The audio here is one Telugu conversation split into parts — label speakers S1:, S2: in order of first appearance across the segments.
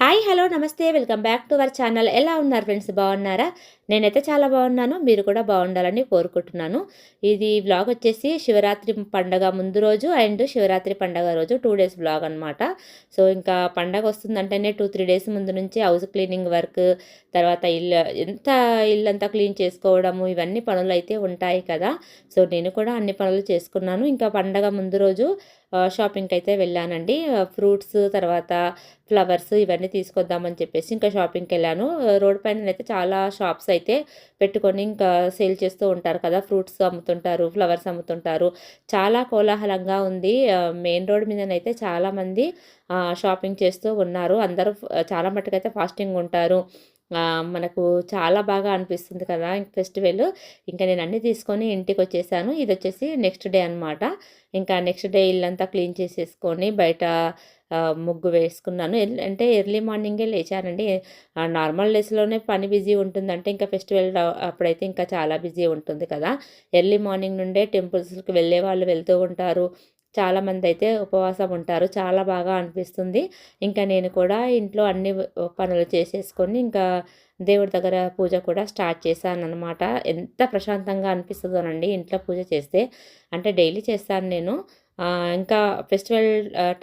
S1: హాయ్ హలో నమస్తే welcome back to our channel. ఎలా ఉన్నారు ఫ్రెండ్స్? బాగున్నారా? నేనైతే చాలా బాగున్నాను. మీరు కూడా బాగుండాలని కోరుకుంటున్నాను. ఇది బ్లాగ్ వచ్చేసి శివరాత్రి పండగ ముందు రోజు అండ్ శివరాత్రి పండగ రోజు టూ డేస్ బ్లాగ్ అనమాట సో ఇంకా పండగ వస్తుందంటేనే టూ త్రీ డేస్ ముందు నుంచి హౌస్ క్లీనింగ్ వర్క్ తర్వాత ఇల్లు ఎంత ఇల్లంతా క్లీన్ చేసుకోవడము ఇవన్నీ పనులు అయితే ఉంటాయి కదా. సో నేను కూడా అన్ని పనులు చేసుకున్నాను. ఇంకా పండగ ముందు రోజు షాపింగ్కి అయితే వెళ్ళానండి. ఫ్రూట్స్ తర్వాత ఫ్లవర్స్ ఇవన్నీ తీసుకొద్దామని చెప్పేసి ఇంకా షాపింగ్కి వెళ్ళాను రోడ్ పైన అయితే చాలా షాప్స్ అయితే పెట్టుకొని ఇంకా సేల్ చేస్తూ ఉంటారు కదా. ఫ్రూట్స్ అమ్ముతుంటారు ఫ్లవర్స్ అమ్ముతుంటారు. చాలా కోలాహలంగా ఉంది. మెయిన్ రోడ్ మీదనైతే చాలామంది షాపింగ్ చేస్తూ ఉన్నారు. అందరూ చాలా మట్టుకైతే ఫాస్టింగ్ ఉంటారు. మనకు చాలా బాగా అనిపిస్తుంది కదా ఫెస్టివల్. ఇంకా నేను అన్నీ తీసుకొని ఇంటికి వచ్చేసాను. ఇది వచ్చేసి నెక్స్ట్ డే అనమాట ఇంకా నెక్స్ట్ డే ఇల్లంతా క్లీన్ చేసేసుకొని బయట ముగ్గు వేసుకున్నాను. అంటే ఎర్లీ మార్నింగే లేచానండి. నార్మల్ డేస్లోనే పని బిజీ ఉంటుందంటే ఇంకా ఫెస్టివల్ అప్పుడైతే ఇంకా చాలా బిజీ ఉంటుంది కదా. ఎర్లీ మార్నింగ్ నుండే టెంపుల్స్కి వెళ్ళే వాళ్ళు వెళ్తూ ఉంటారు. చాలామంది అయితే ఉపవాసం ఉంటారు చాలా బాగా అనిపిస్తుంది. ఇంకా నేను కూడా ఇంట్లో అన్ని పనులు చేసేసుకొని ఇంకా దేవుడి దగ్గర పూజ కూడా స్టార్ట్ చేశాను అనమాట ఎంత ప్రశాంతంగా అనిపిస్తుందోనండి ఇంట్లో పూజ చేస్తే. అంటే డైలీ చేస్తాను నేను. ఇంకా ఫెస్టివల్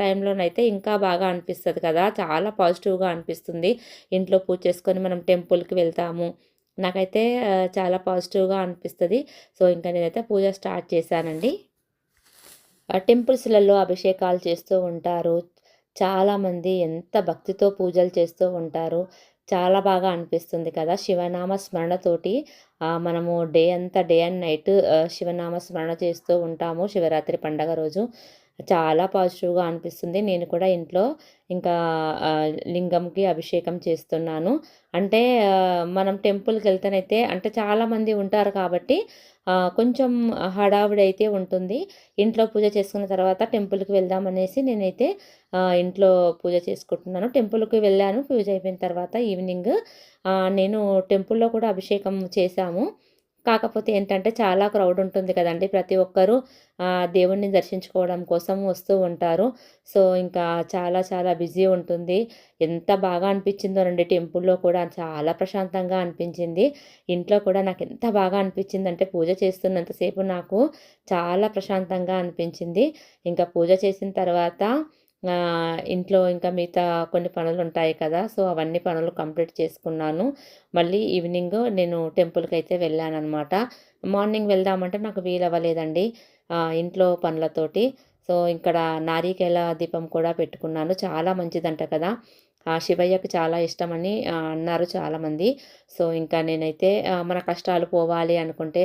S1: టైంలోనైతే ఇంకా బాగా అనిపిస్తుంది కదా. చాలా పాజిటివ్గా అనిపిస్తుంది. ఇంట్లో పూజ చేసుకొని మనం టెంపుల్కి వెళ్తాము. నాకైతే చాలా పాజిటివ్గా అనిపిస్తుంది. సో ఇంకా నేనైతే పూజ స్టార్ట్ చేశానండి. టెంపుల్స్లలో అభిషేకాలు చేస్తూ ఉంటారు. చాలామంది ఎంత భక్తితో పూజలు చేస్తూ ఉంటారు. చాలా బాగా అనిపిస్తుంది కదా శివనామ స్మరణతోటి మనము డే అంతా డే అండ్ నైట్ శివనామ స్మరణ చేస్తూ ఉంటాము. శివరాత్రి పండగ రోజు. చాలా పాజిటివ్గా అనిపిస్తుంది. నేను కూడా ఇంట్లో ఇంకా లింగంకి అభిషేకం చేస్తున్నాను. అంటే మనం టెంపుల్కి వెళ్తేనైతే అంటే చాలామంది ఉంటారు కాబట్టి కొంచెం హడావుడైతే అయితే ఉంటుంది. ఇంట్లో పూజ చేసుకున్న తర్వాత టెంపుల్కి వెళ్దామనేసి నేనైతే ఇంట్లో పూజ చేసుకుంటున్నాను. టెంపుల్కి వెళ్ళాను. పూజ అయిపోయిన తర్వాత ఈవినింగ్ నేను టెంపుల్లో కూడా అభిషేకం చేశాము. కాకపోతే ఏంటంటే చాలా క్రౌడ్ ఉంటుంది కదండి. ప్రతి ఒక్కరూ దేవుణ్ణి దర్శించుకోవడం కోసం వస్తూ ఉంటారు. సో ఇంకా చాలా చాలా బిజీ ఉంటుంది. ఎంత బాగా అనిపించిందో రండి. టెంపుల్లో కూడా చాలా ప్రశాంతంగా అనిపించింది. ఇంట్లో కూడా నాకు ఎంత బాగా అనిపించింది అంటే పూజ చేస్తున్నంతసేపు నాకు చాలా ప్రశాంతంగా అనిపించింది. ఇంకా పూజ చేసిన తర్వాత ఇంట్లో ఇంకా మిగతా కొన్ని పనులు ఉంటాయి కదా సో అవన్నీ పనులు కంప్లీట్ చేసుకున్నాను. మళ్ళీ ఈవినింగ్ నేను టెంపుల్కి అయితే వెళ్ళాను అనమాట మార్నింగ్ వెళ్దామంటే నాకు వీలు అవ్వలేదండి ఇంట్లో పనులతోటి. సో ఇక్కడ నారికేల దీపం కూడా పెట్టుకున్నాను చాలా మంచిదంట కదా. ఆ శివయ్యకు చాలా ఇష్టమని అన్నారు చాలామంది. సో ఇంకా నేనైతే మన కష్టాలు పోవాలి అనుకుంటే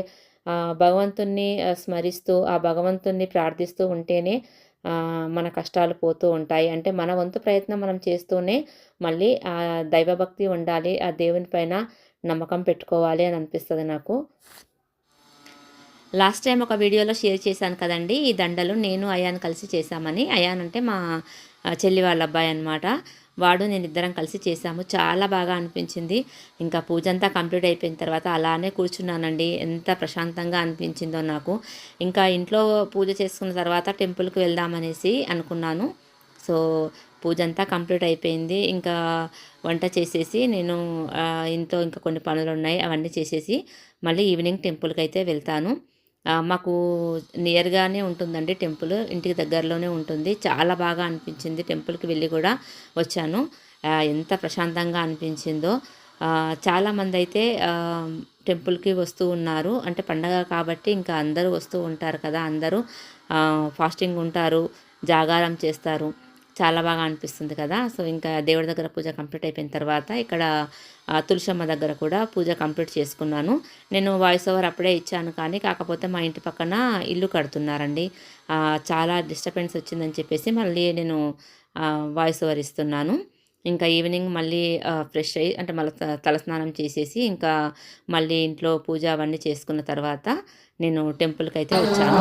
S1: భగవంతుణ్ణి స్మరిస్తూ ఆ భగవంతుణ్ణి ప్రార్థిస్తూ ఉంటేనే మన కష్టాలు పోతూ ఉంటాయి. అంటే మన వంతు ప్రయత్నం మనం చేస్తూనే మళ్ళీ ఆ దైవభక్తి ఉండాలి ఆ దేవుని పైన నమ్మకం పెట్టుకోవాలి అని అనిపిస్తుంది నాకు. లాస్ట్ టైం ఒక వీడియోలో షేర్ చేశాను కదండి ఈ దండలు నేను అయాన్ కలిసి చేశామని. అయాన్ అంటే మా చెల్లి వాళ్ళ అబ్బాయి అనమాట వాడు నేను ఇద్దరం కలిసి చేసాము చాలా బాగా అనిపించింది. ఇంకా పూజ అంతా కంప్లీట్ అయిపోయిన తర్వాత అలానే కూర్చున్నానండి. ఎంత ప్రశాంతంగా అనిపించిందో నాకు. ఇంకా ఇంట్లో పూజ చేసుకున్న తర్వాత టెంపుల్కి వెళ్దామనేసి అనుకున్నాను. సో పూజ అంతా కంప్లీట్ అయిపోయింది. ఇంకా వంట చేసేసి నేను ఇంట్లో ఇంకా కొన్ని పనులు ఉన్నాయి అవన్నీ చేసేసి మళ్ళీ ఈవినింగ్ టెంపుల్కి అయితే వెళ్తాను. మాకు నియర్గానే ఉంటుందండి టెంపుల్ ఇంటికి దగ్గరలోనే ఉంటుంది. చాలా బాగా అనిపించింది టెంపుల్కి వెళ్ళి కూడా వచ్చాను. ఎంత ప్రశాంతంగా అనిపించిందో. చాలామంది అయితే టెంపుల్కి వస్తూ ఉన్నారు. అంటే పండగ కాబట్టి ఇంకా అందరూ వస్తూ ఉంటారు కదా అందరూ ఫాస్టింగ్ ఉంటారు జాగారం చేస్తారు. చాలా బాగా అనిపిస్తుంది కదా. సో ఇంకా దేవుడి దగ్గర పూజ కంప్లీట్ అయిపోయిన తర్వాత ఇక్కడ తులసమ్మ దగ్గర కూడా పూజ కంప్లీట్ చేసుకున్నాను. నేను వాయిస్ ఓవర్ అప్పుడే ఇచ్చాను కానీ కాకపోతే మా ఇంటి పక్కన ఇల్లు కడుతున్నారండి. చాలా డిస్టర్బెన్స్ వచ్చిందని చెప్పేసి మళ్ళీ నేను వాయిస్ ఓవర్ ఇస్తున్నాను. ఇంకా ఈవినింగ్ మళ్ళీ ఫ్రెష్ అయ్యి అంటే మళ్ళీ తలస్నానం చేసేసి ఇంకా మళ్ళీ ఇంట్లో పూజ అవన్నీ చేసుకున్న తర్వాత నేను టెంపుల్కి అయితే వచ్చాను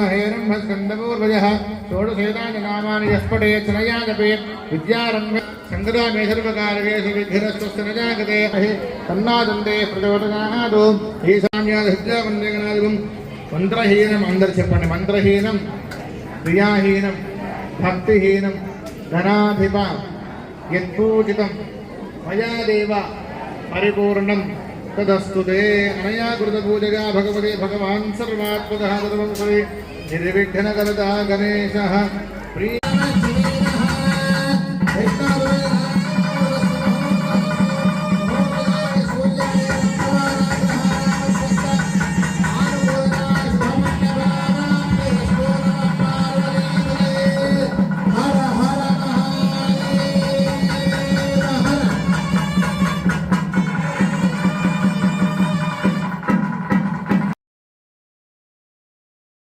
S2: గరిదక్షణాభ్యాం గజాలభాస్వందం విగ్రహరాజమహంగామి నవరత్నైర్మహాజ్ఞాం ఆచమనీయోపజాలకేన సమర్పయామి సురా స్కందపూర్వజः షోడశేతాని నామాని యస్పటే త్రయా జపేత్ విద్యారంభ సంగదామే సర్వకారకేషు విఘ్నస్తస్య న జాగతే తన్నాదంతే ప్రచోదనాదు ఈశాన్యాదిద్యావందేగనాదిగం మంత్రహీనం అందరు చెప్పండి మంత్రహీనం క్రియాహీనం భక్తిహీనం ధనాధిప యత్పూజితం మయా దేవ పరిపూర్ణం తదస్తు తే అనయా కృత పూజగా భగవతే భగవాన్ సర్వాత్మక సర్వం సవి నిర్విఘ్నకరదా గణేశः ప్రియ